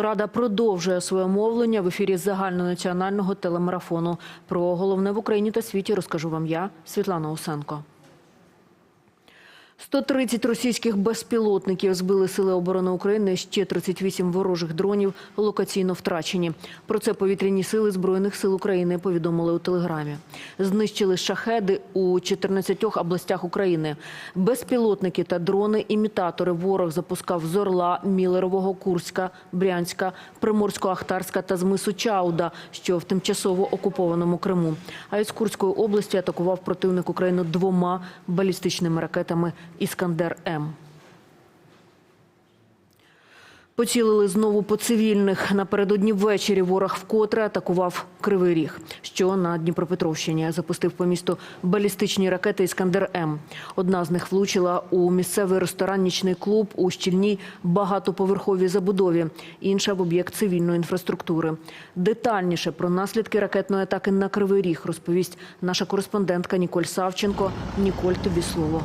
Телерада продовжує своє мовлення в ефірі загальнонаціонального телемарафону. Про головне в Україні та світі розкажу вам я, Світлана Усенко. 130 російських безпілотників збили сили оборони України. Ще 38 ворожих дронів локаційно втрачені. Про це повітряні сили збройних сил України повідомили у телеграмі. Знищили шахеди у 14 областях України. Безпілотники та дрони-імітатори ворог запускав з Орла, Мілерового, Курська, Брянська, Приморсько-Ахтарська та з мису Чауда, що в тимчасово окупованому Криму. А із Курської області атакував противник Україну двома балістичними ракетами Іскандер М. Поцілили знову по цивільних. Напередодні ввечері ворог вкотре атакував Кривий Ріг, що на Дніпропетровщині запустив по місту балістичні ракети Іскандер М. Одна з них влучила у місцевий ресторан «Нічний клуб» у щільній багатоповерховій забудові, інша в об'єкт цивільної інфраструктури. Детальніше про наслідки ракетної атаки на Кривий Ріг розповість наша кореспондентка Ніколь Савченко. Ніколь, тобі слово.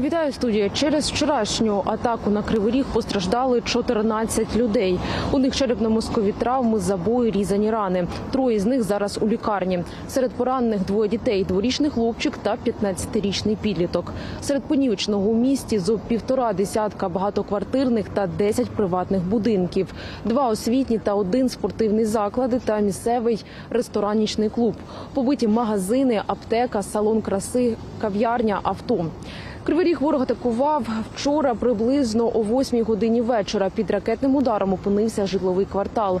Вітаю студія. Через вчорашню атаку на Кривий Ріг постраждали 14 людей. У них черепно-мозкові травми, забої, різані рани. Троє з них зараз у лікарні. Серед поранених двоє дітей: дворічний хлопчик та 15-річний підліток. Серед понівечного у місті зо півтора десятка багатоквартирних та 10 приватних будинків, два освітні та один спортивний заклади та місцевий ресторан-нічний клуб. Побиті магазини, аптека, салон краси, кав'ярня, авто. Кривий Ріг ворог атакував вчора приблизно о 8 годині вечора. Під ракетним ударом опинився житловий квартал.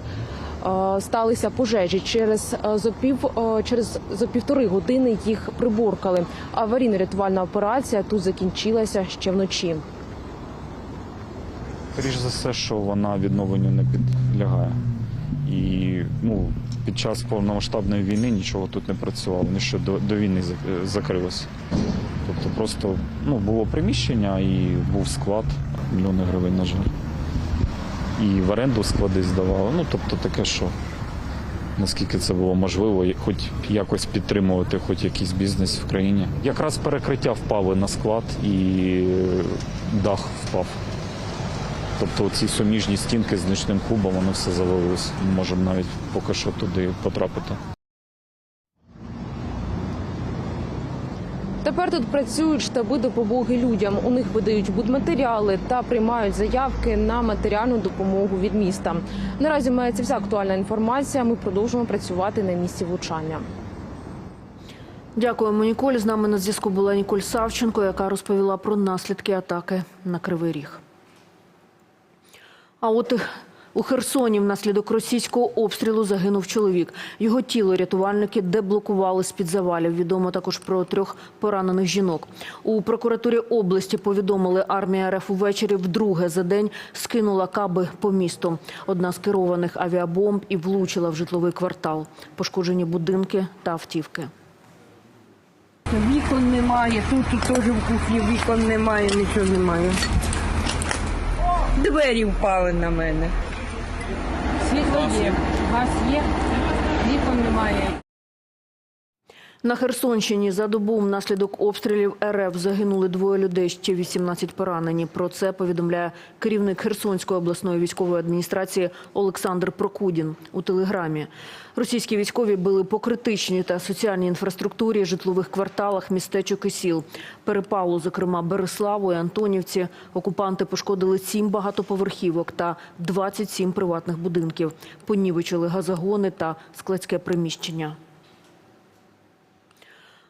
Е, Сталися пожежі через е, пів е, через зо півтори години їх приборкали. Аварійно-рятувальна операція тут закінчилася ще вночі. Скоріше за все, що вона відновленню не підлягає. І ну, під час повномасштабної війни нічого тут не працювало, ще до, до війни зак- закрилися. Тобто просто ну, було приміщення і був склад, мільйони гривень, на жаль. І в оренду склади здавали. Ну, тобто таке, що наскільки це було можливо, хоч якось підтримувати хоч якийсь бізнес в країні. Якраз перекриття впали на склад і дах впав. Тобто ці суміжні стінки з нічним клубом, воно все завалилось. Ми можемо навіть поки що туди потрапити. Тепер тут працюють штаби допомоги людям. У них видають будматеріали та приймають заявки на матеріальну допомогу від міста. Наразі мається вся актуальна інформація. Ми продовжуємо працювати на місці влучання. Дякуємо, Ніколь. З нами на зв'язку була Ніколь Савченко, яка розповіла про наслідки атаки на Кривий Ріг. А от у Херсоні внаслідок російського обстрілу загинув чоловік. Його тіло рятувальники деблокували з-під завалів. Відомо також про трьох поранених жінок. У прокуратурі області повідомили, армія РФ увечері вдруге за день скинула каби по місту. Одна з керованих авіабомб і влучила в житловий квартал. Пошкоджені будинки та автівки. Вікон немає, тут, тут теж в кухні вікон немає, нічого немає. Двері впали на мене. Світло є, газ є, вікон немає. На Херсонщині за добу внаслідок обстрілів РФ загинули двоє людей, ще 18 поранені. Про це повідомляє керівник Херсонської обласної військової адміністрації Олександр Прокудін у телеграмі. Російські військові били по критичній та соціальній інфраструктурі, житлових кварталах, містечок і сіл. Перепалу, зокрема, Береславу і Антонівці. Окупанти пошкодили сім багатоповерхівок та 27 приватних будинків. Понівечили газогони та складське приміщення.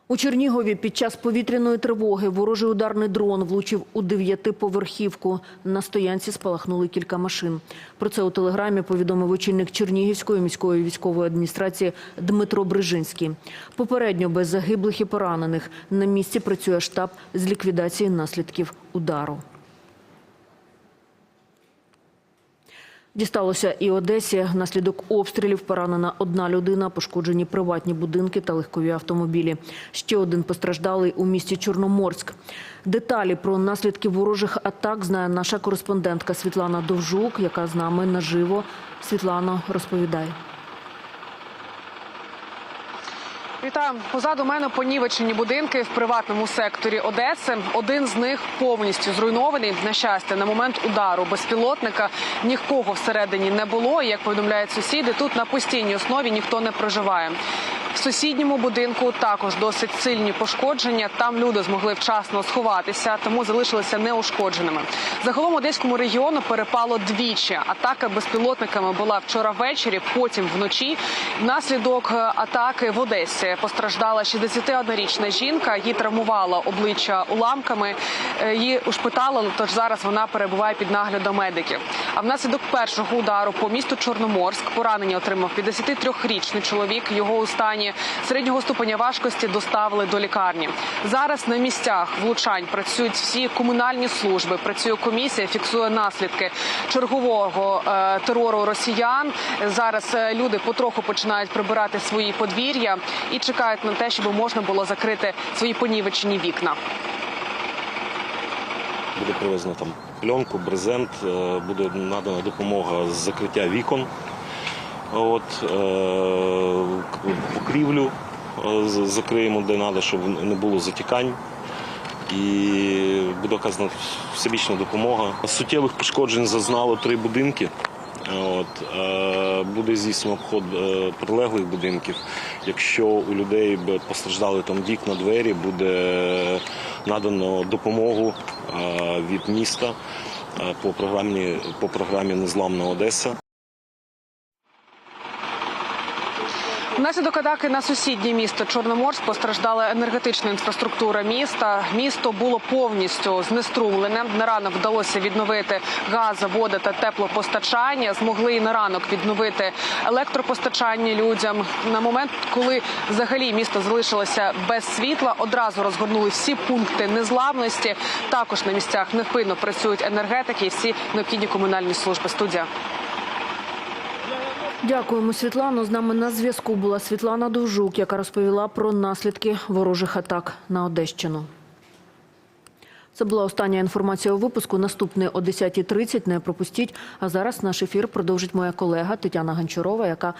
У Чернігові під час повітряної тривоги ворожий ударний дрон влучив у дев'ятиповерхівку. На стоянці спалахнули кілька машин. Про це у телеграмі повідомив очільник Чернігівської міської військової адміністрації Дмитро Брижинський. Попередньо без загиблих і поранених на місці працює штаб з ліквідації наслідків удару. Дісталося і Одесі. Наслідок обстрілів поранена одна людина, пошкоджені приватні будинки та легкові автомобілі. Ще один постраждалий у місті Чорноморськ. Деталі про наслідки ворожих атак знає наша кореспондентка Світлана Довжук, яка з нами наживо. Світлана розповідай. Вітаю позаду мене понівечені будинки в приватному секторі Одеси. Один з них повністю зруйнований. На щастя, на момент удару безпілотника нікого всередині не було. Як повідомляють сусіди, тут на постійній основі ніхто не проживає. Сусідньому будинку також досить сильні пошкодження. Там люди змогли вчасно сховатися, тому залишилися неушкодженими. Загалом одеському регіону перепало двічі. Атака безпілотниками була вчора ввечері, потім вночі. Внаслідок е, атаки в Одесі постраждала 61-річна жінка. Її травмувало обличчя уламками. Е, Її ушпиталили, тож зараз вона перебуває під наглядом медиків. А внаслідок першого удару по місту Чорноморськ поранення отримав 53-річний чоловік. Його у стані середнього ступеня важкості доставили до лікарні. Зараз на місцях влучань працюють всі комунальні служби. Працює комісія, фіксує наслідки чергового е, терору росіян. Зараз е, люди потроху починають прибирати свої подвір'я і чекають на те, щоб можна було закрити свої понівечені вікна. Буде привезено там пленку, брезент, е, буде надана допомога з закриття вікон, от, е, покрівлю е, закриємо, де треба, щоб не було затікань. І буде оказана всебічна допомога. Суттєвих пошкоджень зазнало три будинки. От, е, буде здійснено обход прилеглих будинків. Якщо у людей постраждали там вікна, двері, буде надано допомогу від міста по програмі, по програмі Незламна Одеса. Внаслідок атаки на сусіднє місто Чорноморськ постраждала енергетична інфраструктура міста. Місто було повністю знеструмлене. На ранок вдалося відновити газ, вода та теплопостачання. Змогли і на ранок відновити електропостачання людям. На момент, коли взагалі місто залишилося без світла, одразу розгорнули всі пункти незламності. Також на місцях невпинно працюють енергетики і всі необхідні комунальні служби. Студія. Дякуємо, Світлано. З нами на зв'язку була Світлана Довжук, яка розповіла про наслідки ворожих атак на Одещину. Це була остання інформація у випуску. Наступний о 10.30 не пропустіть. А зараз наш ефір продовжить моя колега Тетяна Гончарова, яка